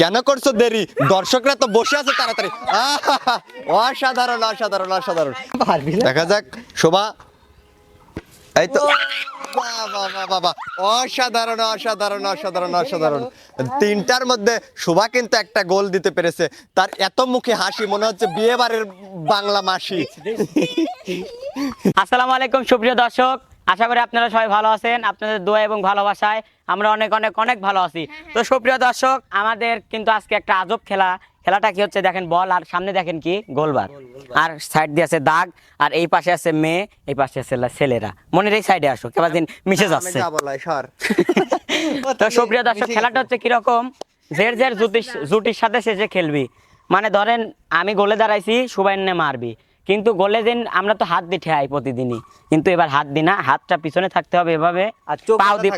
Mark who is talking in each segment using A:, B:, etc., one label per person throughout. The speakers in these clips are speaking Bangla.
A: কেন করছ দেরি? দর্শকরা তো বসে আছে তাড়াতাড়ি। অসাধারণ অসাধারণ অসাধারণ। দেখা যাক, শোভা। এই তো বাহ। অসাধারণ অসাধারণ অসাধারণ অসাধারণ। তিনটার মধ্যে শোভা কিন্তু একটা গোল দিতে পেরেছে। তার এত মুখে হাসি, মনে হচ্ছে বিয়ে বাড়ির বাংলা মাসি।
B: আসসালামু আলাইকুম, সুপ্রিয় দর্শক। আশা করি আপনারা সবাই ভালো আছেন। আপনাদের দোয়া এবং ভালোবাসায় আমরা অনেক অনেক অনেক ভালো আছি। তো সুপ্রিয় দর্শক আমাদের কিন্তু আজকে একটা আজব খেলা। খেলাটা কি হচ্ছে দেখেন বল আর সামনে দেখেন কি? গোলবার। আর সাইড দিয়ে আছে দাগ আর এই পাশে আছে মেয়ে এই পাশে আছে ছেলেরা। মনের এই সাইডে আসো কেবা দিন মিশে যাচ্ছে। তো সুপ্রিয় দর্শক খেলাটা হচ্ছে কীরকম? জের জের জুটির জুটির সাথে সে যে খেলবি। মানে ধরেন আমি গোলে দাঁড়াইছি সুবাইন্নে মারবি। কিন্তু গোলে দিন আমরা তো হাত দিয়ে ঠেয়াই প্রতিদিনই। কিন্তু এবার হাত দি না হাতটা পিছনে থাকতে হবে এভাবে।
C: আর চোখ
B: পাও দি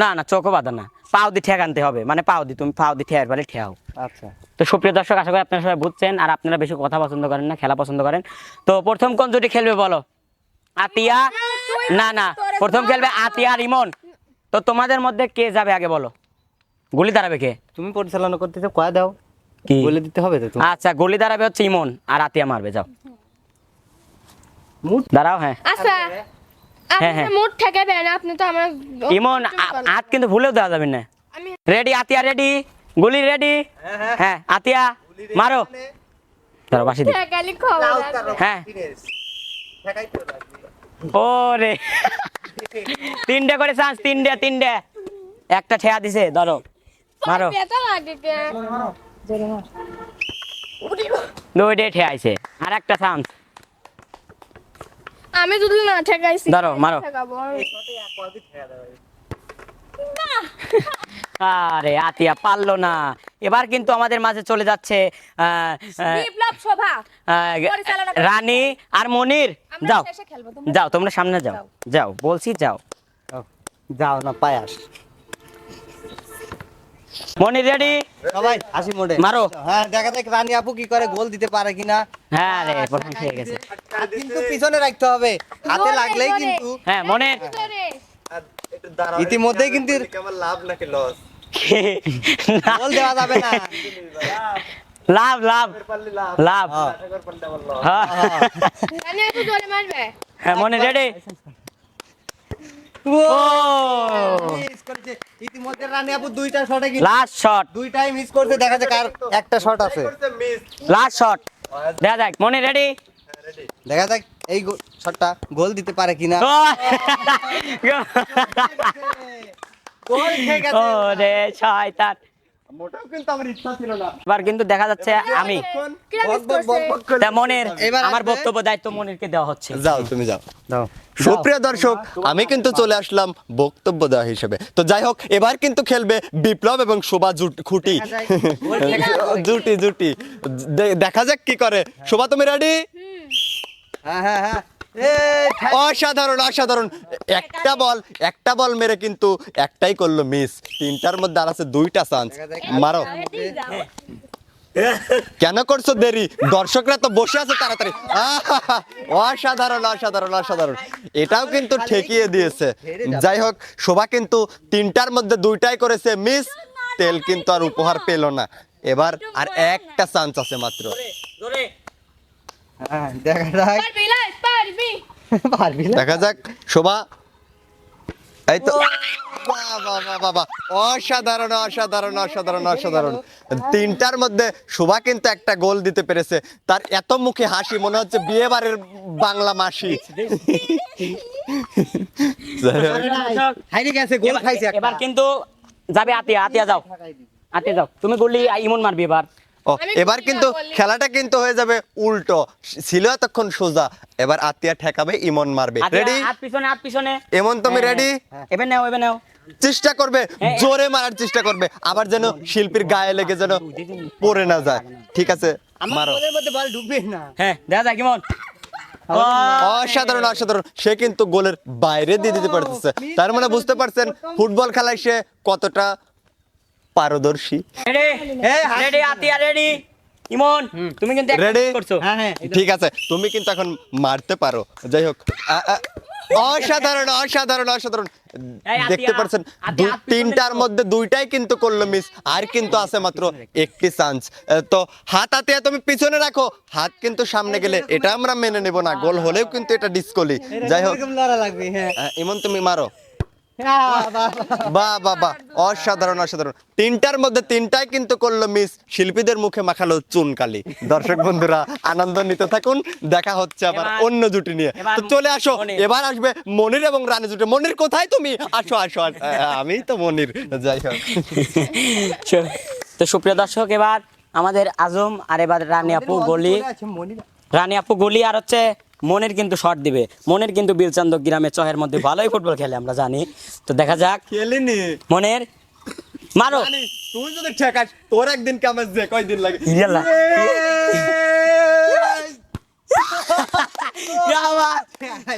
B: না না চোখও বাঁধা না। পাও দিয়ে ঠেক আনতে হবে। মানে পাও দি তুমি পাও দিয়ে ঠেয়ার পারে ঠেয়াও।
C: আচ্ছা।
B: তো সুপ্রিয় দর্শক আশা করি আপনারা সবাই বুঝছেন আর আপনারা বেশি কথা পছন্দ করেন না খেলা পছন্দ করেন। তো প্রথম কোন জুটি খেলবে বলো? আতিয়া? না না প্রথম খেলবে আতিয়া আর ইমন তো তোমাদের মধ্যে কে যাবে আগে বলো? গুলি দাঁড়াবে কে?
C: তুমি পরিচালনা করতেছো কয়া দাও।
B: কি?
C: বলে দিতে হবে তো
B: আচ্ছা গুলি দাঁড়াবে হচ্ছে ইমন আর আতিয়া মারবে যাও। দাঁড়াও হ্যাঁ।
D: আচ্ছা
B: হ্যাঁ,
D: আপনি
B: হ্যাঁ।
D: মুড ঠেকাবেন আপনি তো আমার
B: ইমন হাত কিন্তু ভুলেও দেওয়া যাবে না। রেডি আতিয়া রেডি গুলি রেডি হ্যাঁ আতিয়া মারো। ধরো বাসি দি হ্যাঁ। ওরে। তিনটে করে চান্স তিনটে তিনটে। একটা ঠেয়া দিছে ধরো। মারো।
D: পেটা লাগে
B: দুইটে ঠেয়াইছে। আর একটা চান্স
D: আমি যদি না ঠেকাইছি।
B: ধরো, মারো। আরে আতিয়া পারল না। এবার কিন্তু আমাদের মাঝে চলে যাচ্ছে
D: বিপ্লব।
B: রানী আর মনির। যাও। যাও তোমরা সামনে যাও। যাও। বলছি যাও
C: যাও না পায়াস।
B: মনির রেডি
C: সবাই হাসি মোড়ে।
B: মারো।
C: হ্যাঁ দেখা যাক রানী আপু কি করে গোল দিতে পারে কিনা।
B: হ্যাঁ রে প্রথম খেয়ে গেছে।
C: কিন্তু পিছনে রাখতে হবে। হাতে লাগলেই কিন্তু
B: হ্যাঁ
D: ভিতরে।
C: ইতিমধ্যেই কিন্তু
A: লাভ নাকি লস
C: গোল দেওয়া যাবে না।
B: লাভ লাভ। লাভ।
C: হ্যাঁ।
B: হ্যাঁ
D: রানী জোরে মারবে।
B: হ্যাঁ মনির রেডি
C: ইতিমধ্যে রানী আপু দুইটা শটে কি
B: লাস্ট শট
C: দুইটাই মিস করছে দেখা যাক আর একটা শট আছে।
B: লাস্ট শট দেখা যাক মনে রেডি
C: দেখা যাক এই শটটা গোল দিতে পারে কিনা।
B: ও রে শয়তান!
A: মোটেও কিন্তু আমার ইচ্ছা ছিল না।
B: এবার কিন্তু দেখা যাচ্ছে আমি।
D: কিরা মিস
C: বক বক বক
D: করছে?
C: বক
B: তা মনির
C: এবার
B: আমার বক্তব্য দায়িত্ব মনিরকে দেওয়া হচ্ছে।
A: যাও তুমি যাও। সুপ্রিয় দর্শক আমি কিন্তু চলে আসলাম বক্তব্য দেওয়া হিসেবে। তো যাই হোক এবার কিন্তু খেলবে বিপ্লব এবং শোভা জুট- খুঁটি। জুটি জুটি। দেখা যাক কি করে। শোভা তুমি রেডি
C: হ্যাঁ হ্যাঁ হ্যাঁ।
A: অসাধারণ অসাধারণ। একটা বল একটা বল মেরে কিন্তু একটাই করল মিস তিনটার মধ্যে আর আছে দুইটা চান্স মারো। কেন করছ দেরি? দর্শকরা তো বসে আছে তাড়াতাড়ি। অসাধারণ অসাধারণ অসাধারণ। এটাও কিন্তু ঠেকিয়ে দিয়েছে। যাই হোক শোভা কিন্তু তিনটার মধ্যে দুইটাই করেছে মিস তেল কিন্তু আর উপহার পেল না। এবার আর একটা চান্স আছে মাত্র।
C: হ্যাঁ দেখা যাক।
D: পারবি
A: দেখা শোভা। এই তো। অসাধারণ অসাধারণ অসাধারণ অসাধারণ। তিনটার মধ্যে শোভা কিন্তু একটা গোল দিতে পেরেছে। তার এত মুখে হাসি মনে হচ্ছে বিয়ে বাড়ির বাংলা মাসি।
B: এবার- কিন্তু যাবে আতিয়া আতিয়া যাও। আতিয়া যাও। তুমি গুলি ইমন মারবি এবার।
A: ও, এবার কিন্তু খেলাটা কিন্তু হয়ে যাবে উল্টো। ছিল এতক্ষণ সোজা এবার আতিয়া ঠেকাবে ইমন মারবে। রেডি
B: হাত পিছনে হাত পিছনে।
A: এমন তুমি
B: হ্যাঁ,
A: রেডি
B: হ্যাঁ। এবার নাও এবার নাও।
A: চেষ্টা করবে
B: হ্যাঁ।
A: জোরে মারার চেষ্টা করবে। আবার যেন শিল্পীর গায়ে লেগে যেন পড়ে না যায়। ঠিক আছে
C: আমার
A: মারো।
C: মধ্যে বল ঢুকবে না।
B: হ্যাঁ দেখা যাক ইমন।
A: অসাধারণ অসাধারণ। সে কিন্তু গোলের বাইরে দিয়ে দিতে পারতেছে। তার মানে বুঝতে পারছেন ফুটবল খেলায় সে কতটা পারদর্শী।
B: রেডি আতিয়া রেডি ইমন তুমি কিন্তু
A: রেডি
B: করছ।
C: হ্যাঁ হ্যাঁ।
A: ঠিক আছে তুমি কিন্তু এখন মারতে পারো। যাই হোক অসাধারণ অসাধারণ অসাধারণ। দেখতে পাচ্ছেন তিনটার মধ্যে দুইটাই কিন্তু করল মিস আর কিন্তু আছে মাত্র একটি চান্স তো হাত হাতে তুমি পিছনে রাখো। হাত কিন্তু সামনে গেলে এটা আমরা মেনে নেব না। গোল হলেও কিন্তু এটা ডিসকলি যাই হোক।
C: এরকম লড়া লাগবে হ্যাঁ।
A: ইমন তুমি মারো। বা বা বা অসাধারণ অসাধারণ। তিনটার মধ্যে তিনটাই কিন্তু করল মিস শিল্পীদের মুখে মাখালো চুনকালি। দর্শক বন্ধুরা আনন্দ নিতে থাকুন দেখা হচ্ছে আবার
B: এবার-
A: অন্য জুটি নিয়ে। তো চলে আসো
B: মনির।
A: এবার আসবে মনির এবং রানী জুটি। মনির কোথায় তুমি? আসো আসো আসো। আমি তো মনির যাই হোক।
B: তো সুপ্রিয় দর্শক এবার আমাদের আজম আর এবার রানী আপু গলি। রানী আপু গলি আর হচ্ছে মনের কিন্তু শট দিবে। মনের কিন্তু বিলচান্দ গ্রামে চহের মধ্যে ভালোই ফুটবল খেলে আমরা জানি। তো দেখা যাক।
A: খেলিনি।
B: মনের মারো।
A: তুই যদি ঠেকাস তোর একদিন কামাজ যে কয়দিন লাগে?
B: ইয়াল্লা। আবার,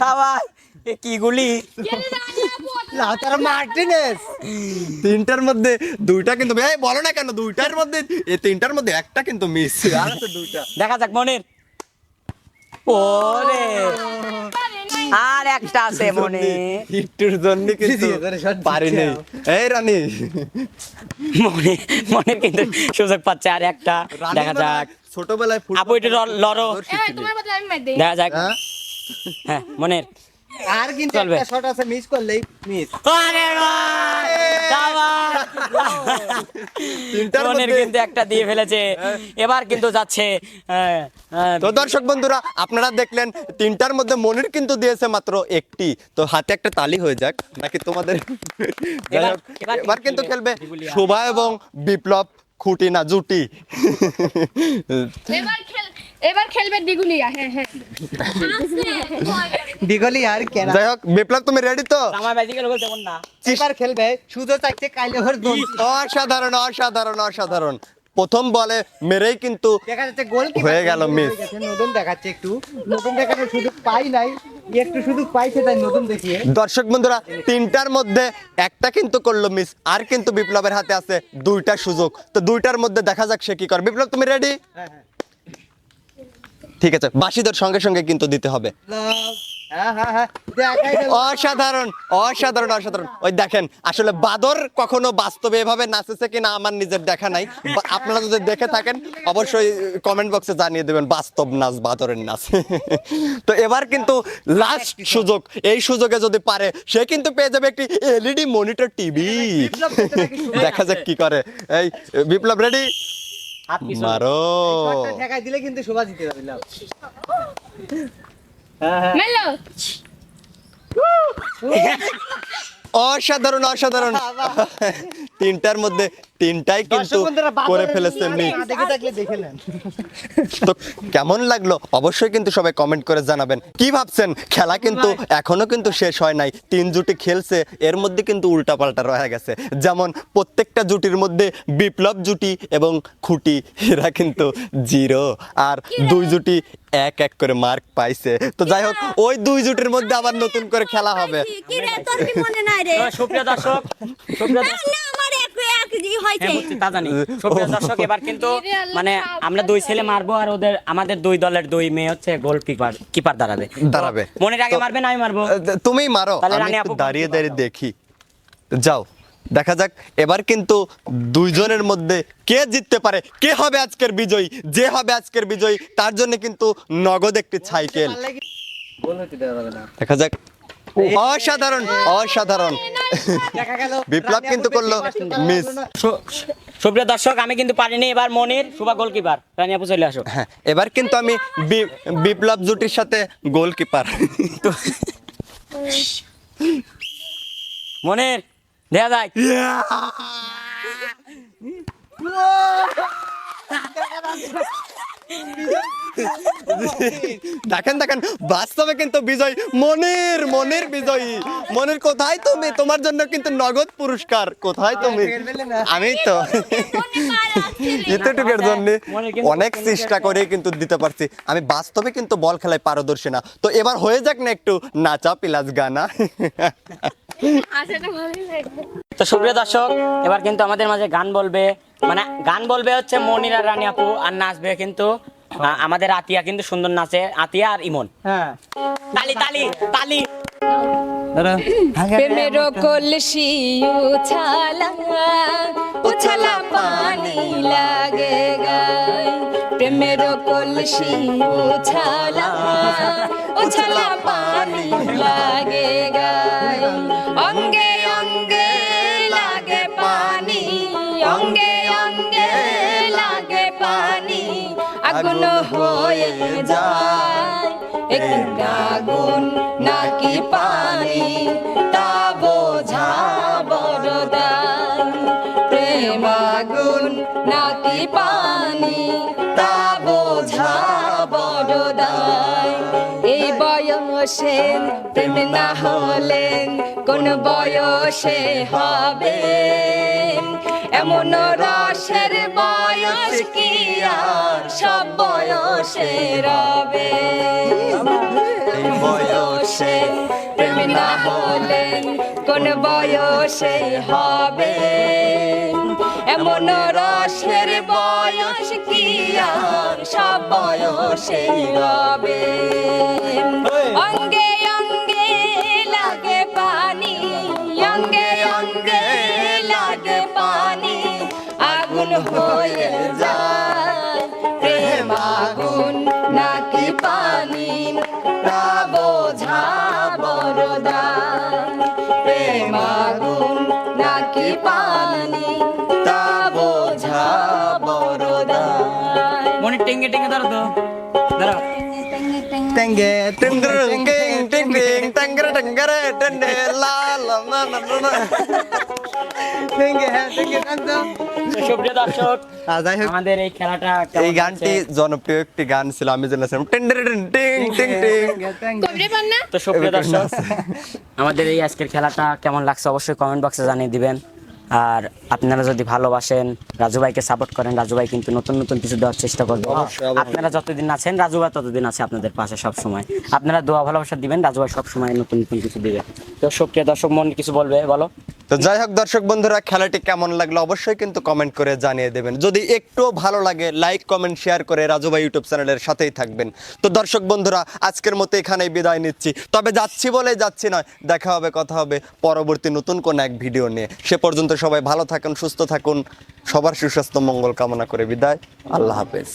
B: আবার, কি গুলি?
C: লাউতারা মার্টিনেজ
A: তিনটার মধ্যে দুইটা কিন্তু এই বলো না কেন দুইটার মধ্যে এই তিনটার মধ্যে একটা কিন্তু মিস আর দুইটা।
B: দেখা যাক মনের। ওরে আর একটা আছে মনে।
A: একটুর জন্য কিন্তু পারি নেই। এই রানী।
B: মনে মনে কিন্তু সুযোগ পাচ্ছে আর একটা। দেখা যাক।
A: ছোটবেলায় ফুটবল
B: আপু এটা লড়ো।
D: এই তোমার বদলে আমি মার দেই।
B: দেখা যাক।
A: হ্যাঁ?
B: হ্যাঁ মনের।
C: আর কিন্তু একটা শট আছে মিস করলেই মিস
B: আরে কিন্তু একটা দিয়ে ফেলেছে। এবার কিন্তু যাচ্ছে হ্যাঁ, হ্যাঁ,
A: তো দর্শক বন্ধুরা আপনারা দেখলেন তিনটার মধ্যে মনির কিন্তু দিয়েছে মাত্র একটি। তো হাতে একটা তালি হয়ে যাক নাকি তোমাদের
B: এবার
A: কিন্তু খেলবে শোভা এবং বিপ্লব খুঁটি না জুটি
D: এবার খেলবে দিগুলিয়া হ্যাঁ হ্যাঁ।
C: দিগলি আর কেন
A: যাই হোক বিপ্লব তুমি রেডি তো?
B: আমার না।
C: এবার খেলবে শুধু চাইছে কাইলে দোন
A: অসাধারণ অসাধারণ অসাধারণ। প্রথম বলে মেরেই কিন্তু
C: দেখা যাচ্ছে গোল
A: হয়ে গেল miss।
C: নতুন দেখাচ্ছে একটু। নতুন সুযোগ পাই নাই একটু সুযোগ পাইছে তাই নতুন দেখিয়ে।
A: দর্শক বন্ধুরা তিনটার মধ্যে একটা কিন্তু করল মিস আর কিন্তু বিপ্লবের হাতে আছে দুইটা সুযোগ। তো দুইটার মধ্যে দেখা যাক সে কি করে। বিপ্লব তুমি রেডি
C: হ্যাঁ হ্যাঁ।
A: ঠিক আছে বাসিদের সঙ্গে সঙ্গে কিন্তু দিতে হবে।
C: হ্যাঁ হ্যাঁ হ্যাঁ।
A: অসাধারণ অসাধারণ অসাধারণ। ওই দেখেন আসলে বাদর কখনো বাস্তবে এভাবে নাচেছে কিনা আমার নিজের দেখা নাই। আপনারা যদি দেখে থাকেন অবশ্যই কমেন্ট বক্সে জানিয়ে দেবেন বাস্তব নাচ বাদরের নাচ। তো এবার কিন্তু লাস্ট সুযোগ এই সুযোগে যদি পারে সে কিন্তু পেয়ে যাবে একটি এলইডি মনিটর টিভি দেখা যাক কি করে। এই বিপ্লব রেডি
B: হাত পিছনে।
A: মারো।
C: শটটা ঠেকাই দিলে কিন্তু শোভা জিতে যাবে হ্যাঁ হ্যাঁ।
D: মেলো।
A: অসাধারণ অসাধারণ। তিনটার মধ্যে তিনটাই কিন্তু করে ফেলেছে
C: না
A: মিস
C: দেখে থাকলে দেখে নেন।
A: তো কেমন লাগল? অবশ্যই কিন্তু সবাই কমেন্ট করে জানাবেন। কি ভাবছেন? খেলা কিন্তু এখনও কিন্তু শেষ হয় নাই। তিন জুটি খেলছে এর মধ্যে কিন্তু উল্টাপাল্টা রয়ে গেছে। যেমন প্রত্যেকটা জুটির মধ্যে বিপ্লব জুটি এবং খুঁটি এরা কিন্তু জিরো। আর দুই জুটি এক এক করে মার্ক পাইছে। তো যাই হোক ওই দুই জুটির মধ্যে আবার নতুন করে খেলা হবে।
E: কি রে তোর কি মনে নাই রে?
B: সুপ্রিয় দর্শক সুপ্রিয় দর্শক তা জানি। দর্শক এবার কিন্তু মানে আমরা দুই ছেলে মারবো আর ওদের আমাদের দুই দলের দুই মেয়ে হচ্ছে গোল কিপার কিপার দাঁড়াবে
A: দাঁড়াবে।
B: মনের আগে
A: তো-
B: আমি মারবো?
A: তুমি মারো। আমি
B: রানী
A: একটু
B: আপু
A: দাঁড়িয়ে দাঁড়িয়ে দেখি। যাও দেখা যাক এবার কিন্তু দুইজনের মধ্যে কে জিততে পারে কে হবে আজকের বিজয়ী যে হবে আজকের বিজয়ী তার জন্য কিন্তু নগদ একটি সাইকেল দেখা যাক। অসাধারণ অসাধারণ। বিপ্লব কিন্তু করল মিস।
B: সুপ্রিয় দর্শক আমি কিন্তু পারিনি এবার মনির সুবা গোলকিপার রানী আপু চলে আসো
A: হ্যাঁ এবার কিন্তু আমি বি- বিপ্লব জুটির সাথে গোলকিপার
B: তো মনির দেখা যায়।
A: দেখেন দেখেন বাস্তবে কিন্তু বিজয় মনির মনির বিজয়ী। মনির কোথায় তুমি? তোমার জন্য কিন্তু নগদ পুরস্কার। কোথায় তুমি? আমি তো এতটুকুর জন্য অনেক চেষ্টা করে কিন্তু দিতে পারছি। আমি বাস্তবে কিন্তু বল খেলায় পারদর্শী না। তো এবার হয়ে যাক না একটু নাচা পিলাস গানা।
D: আচ্ছা
B: তো সুপ্রিয় দর্শক এবার কিন্তু আমাদের মাঝে গান বলবে মানে গান বলবে হচ্ছে মনির আর রানী আপু আর নাচবে কিন্তু আমাদের আতিয়া কিন্তু সুন্দর নাচে আতিয়া আর ইমন।
C: হ্যাঁ।
B: তালি তালি তালি।
F: প্রেমের কলসি উছালা উছালা পানি লাগে গায়। প্রেমের কলসি উছালা উছালা পানি লাগে গায়। একটু আগুন নাকি পানি, তা বোঝা বড় প্রেম আগুন নাকি পানি, তা বোঝা বড় এই বয়সে প্রেম না হলেন, কোন বয়সে হবে? এমন রসের বয়স কি আর? সব বয়সে রবে এই বয়সে প্রেম না হলেন কোন বয়সে হবে? এমন রসের বয়স কি আর? সব বয়সে রবে হয়ে যায়। প্রেম আগুন নাকি পানি তা বোঝা বড়দান প্রেম আগুন নাকি পানি তা বোঝা বড়দান
B: মনে টেঙ্গে টেঙ্গে ধরো তো। ধরো।
C: টেঙ্গে
A: টিং টিং টিং টিং টিং টাঙ্গরে টাঙ্গরে টেন্ডে লা লা না না না না
C: টেঙ্গে টেঙ্গে টানতাম
B: তো সুপ্রিয় দর্শক
C: আর যাই হোক
B: আমাদের এই খেলাটা কেমন
A: এই গানটি? জনপ্রিয় একটি গান ছিল আমি জেনেছিলাম
B: তো সুপ্রিয় দর্শক আমাদের এই আজকের খেলাটা কেমন লাগছে অবশ্যই কমেন্ট বক্সে জানিয়ে দিবেন আর আপনারা যদি ভালোবাসেন রাজু ভাইকে সাপোর্ট করেন রাজু ভাই কিন্তু নতুন নতুন কিছু দেওয়ার চেষ্টা করবে। আপনারা যতদিন আছেন রাজু ভাই ততদিন আছে আপনাদের পাশে সব সময় আপনারা দোয়া ভালোবাসা দিবেন রাজু ভাই সব সময় নতুন নতুন কিছু দিবে। তো সুপ্রিয় দর্শক মন কিছু বলবে? বলো।
A: তো যাই হোক, দর্শক বন্ধুরা, খেলাটি কেমন লাগল অবশ্যই কিন্তু কমেন্ট করে জানিয়ে দেবেন। যদি একটু ভালো লাগে লাইক কমেন্ট শেয়ার করে রাজু ভাই ইউটিউব চ্যানেলের সাথেই থাকবেন। তো দর্শক বন্ধুরা, আজকের মতো এখানেই বিদায় নিচ্ছি। তবে যাচ্ছি বলে যাচ্ছি নয়, দেখা হবে, কথা হবে পরবর্তী নতুন কোন এক ভিডিও নিয়ে। সে পর্যন্ত সবাই ভালো থাকুন, সুস্থ থাকুন, সবার সুস্বাস্থ্য, মঙ্গল কামনা করে বিদায়। আল্লাহ হাফেজ।